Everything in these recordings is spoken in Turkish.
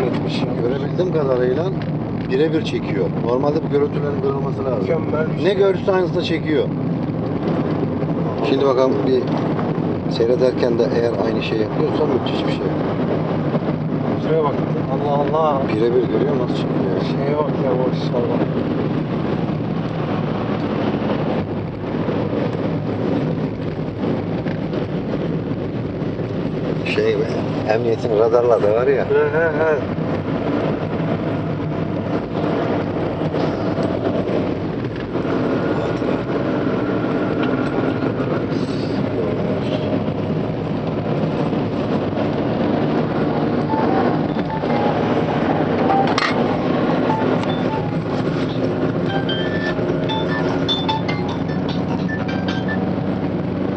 baktığım kadarıyla birebir çekiyor. Normalde bu görüntülerin olması lazım. Mükemmel Ne şey. görürse aynısını çekiyor. Şimdi bakalım bir seyrederken de eğer aynı şey yapıyorsa müthiş bir şey. Şuraya bak. Allah Allah. Birebir görüyor musun? Şeye bak ya maşallah. Şey emniyetin radarla da var ya. He he he.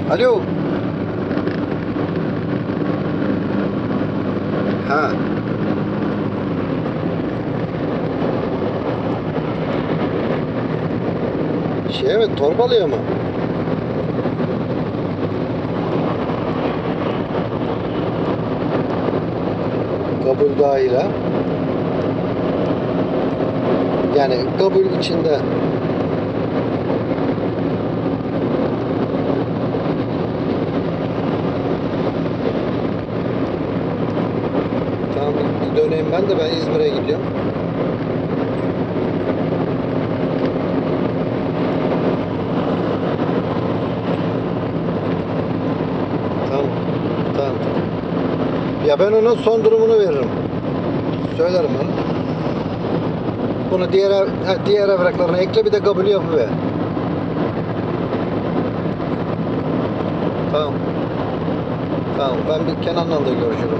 Alo. Ha. Şey mi? Torbalıya mı? Kabul ha. Yani kabul içinde Tamam bir döneyim ben de ben İzmir'e gidiyorum. Tamam. Tamam. Ya ben onun son durumunu veririm. Söylerim onu. Bunu diğer ev- diğer evraklarına ekle bir de kabul yapıver. Tamam. Tamam ben bir Kenan'la da görüşürüm.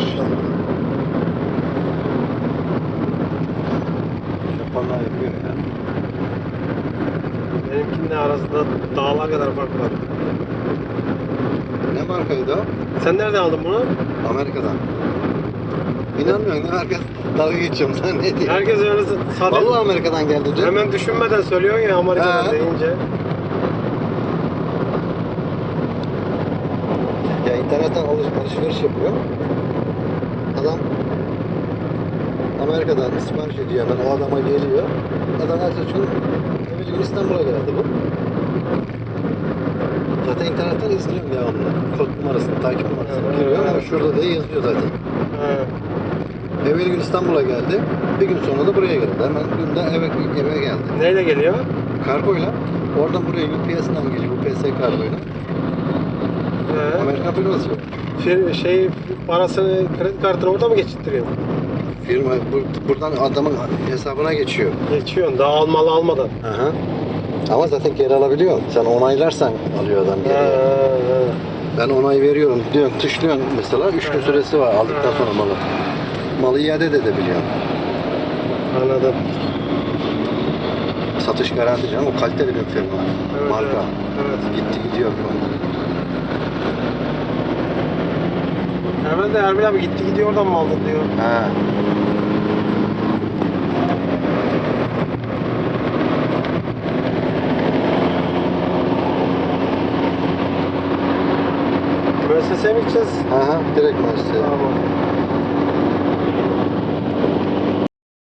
Yakalamış. Japonlar yapıyor ya. Benimkinin arasında dağlar kadar fark var. Ne markaydı o? Sen nereden aldın bunu? Amerika'dan. İnanmıyorum mi? Herkes dalga geçiyorum. Sen ne diyorsun? Herkes öyle sadece Vallahi Amerika'dan geldi diyor. hemen düşünmeden söylüyorsun ya Amerika'dan He. deyince. Ya internetten alış, alışveriş yapıyor. Adam Amerika'dan sipariş ediyor hemen o adama geliyor. Adam her evvel gün İstanbul'a geldi bu. Zaten internetten izliyorum devamlı. Kod numarasını, takip numarasını Evet, giriyor ama evet. şurada diye yazıyor zaten. He. Evvel gün İstanbul'a geldi. Bir gün sonra da buraya geldi. Hemen günde eve, eve geldi. Neyle geliyor? Kargoyla. Oradan buraya UPS'den geliyor. UPS kargoyla. He. Amerikan firması. Fir- şey parasını kredi kartını orada mı geçirtiyor? Firma bu- buradan adamın hesabına geçiyor. Geçiyorsun daha almalı almadan. Aha. Ama zaten geri alabiliyor. Sen onaylarsan alıyor adam He, geri. he, Ben onay veriyorum diyorsun, tuşluyorsun mesela. 3 gün süresi var aldıktan sonra malı. Malı iade de edebiliyorsun. Anladım. Satış garanti canım. O kaliteli bir firma. Evet, Marka. Evet. Gitti gidiyor. Hemen de Erbil abi gitti gidiyor oradan mı aldın diyor. Ha. Müesseseye mi gideceğiz? Aha, direkt müessese. Tamam.